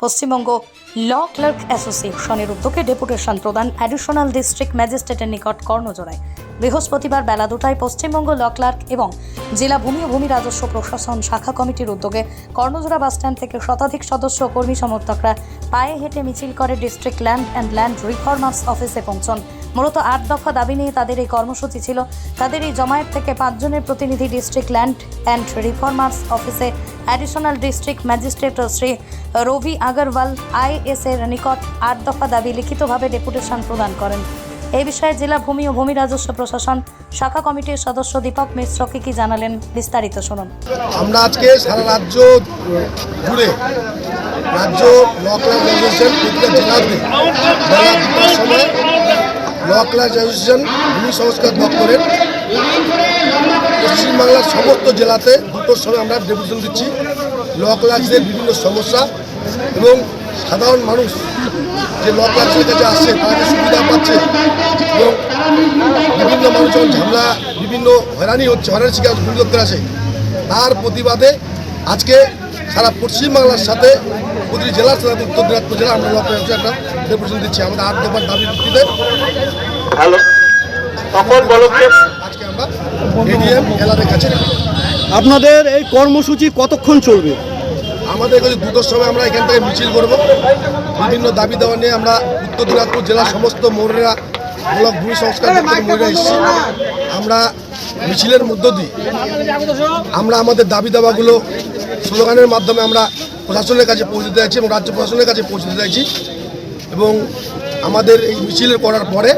পশ্চিমবঙ্গ ল clerk অ্যাসোসিয়েশনের উদ্যোগে deputation প্রদান অ্যাডিশনাল ডিস্ট্রিক্ট ম্যাজিস্ট্রেটের নিকট কর্ণজোড়ায়। বৃহস্পতিবার বেলা দুটায় পশ্চিমবঙ্গ ল ক্লার্ক এবং জেলা ভূমি ও ভূমি রাজস্ব প্রশাসন শাখা কমিটির উদ্যোগে কর্ণজোড়া বাসস্ট্যান্ড থেকে শতাধিক সদস্য ও কর্মী সমর্থকরা পায়ে হেঁটে মিছিল করে district land and land reformers অফিসে পৌঁছন। মূলত আট দফা দাবি নিয়ে তাদের এই কর্মসূচি ছিল। তাদের এই জমায়েত থেকে পাঁচজনের প্রতিনিধি ডিস্ট্রিক্ট ল্যান্ড অ্যান্ড রিফর্মার্স অফিসে additional district magistrate Shri Ravi Agarwal IAS এর নিকট আট দফা দাবি লিখিতভাবে ডেপুটেশন প্রদান করেন। এই বিষয়ে জেলা ভূমি ও ভূমি রাজস্ব প্রশাসন শাখা কমিটির সদস্য দীপক মিশ্র কি জানালেন বিস্তারিত শুনুন। আমরা আজকে সারা রাজ্য জুড়ে রাজ্য ল ক্লাস ভূমি সংস্কার দপ্তরের পশ্চিমবাংলার সমস্ত জেলাতে দুটোর সময় আমরা ডেপুটেশন দিচ্ছি। ল বিভিন্ন সমস্যা এবং সাধারণ মানুষ যে ল ক্লাসের কাছে আসছে তাদের সুবিধা পাচ্ছে। এবং বিভিন্ন মানুষজন ঝামেলা বিভিন্ন হয়রানি হচ্ছে হয়রানির শিকার দপ্তর আসে তার প্রতিবাদে আজকে সারা পশ্চিমবাংলার সাথে প্রতিটি জেলার সাথে উত্তর দিনাজপুর জেলা আমরা লক্ষ্য একটা ডেপুটেশন দিচ্ছি। আমাদের আট দফার দাবির ভিত্তিতে আজকে আমরা এডিএম এলাদের কাছে আপনাদের এই কর্মসূচি কতক্ষণ চলবে? আমাদের কাছে দুটোর সময় আমরা এখান থেকে মিছিল করব। বিভিন্ন দাবি দেওয়া নিয়ে আমরা উত্তর দিনাজপুর জেলার সমস্ত মোড়েরা ব্লক ভূমি সংস্কার এসেছি। আমরা মিছিলের মধ্য দিয়ে আমরা আমাদের দাবি দাবাগুলো স্লোগানের মাধ্যমে আমরা প্রশাসনের কাছে পৌঁছে দিতে চাইছি এবং রাজ্য প্রশাসনের কাছে পৌঁছে দিতে চাইছি। এবং আমাদের এই মিছিল করার পরে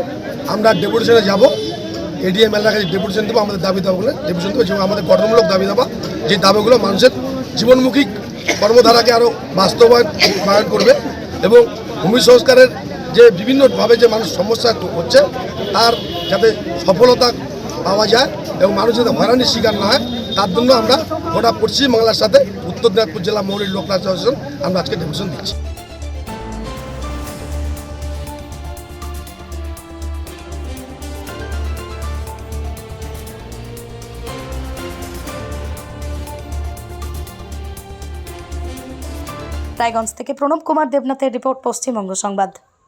আমরা ডেপুটেশনে যাব। এডিএম এলাকার কাছে ডেপুটেশন দেবো আমাদের দাবি দাবাগুলো ডেপুটেশন দেবো এবং আমাদের গঠনমূলক দাবি দাবা যে দাবিগুলো মানুষের জীবনমুখী কর্মধারাকে আরও বাস্তবায়ন বায়ন করবে এবং ভূমি সংস্কারের যে বিভিন্নভাবে যে মানুষ সমস্যা হচ্ছে, তার যাতে সফলতা পাওয়া যায় এবং মানুষ যাতে হয়রানির শিকার না হয়, তার জন্য আমরা গোটা পশ্চিমবাংলার সাথে উত্তর দিনাজপুর জেলা মৌলিক লোক আমরা আজকে ডেমিশন দিচ্ছি। রায়গঞ্জ থেকে প্রণব কুমার দেবনাথের রিপোর্ট পশ্চিমবঙ্গ সংবাদ।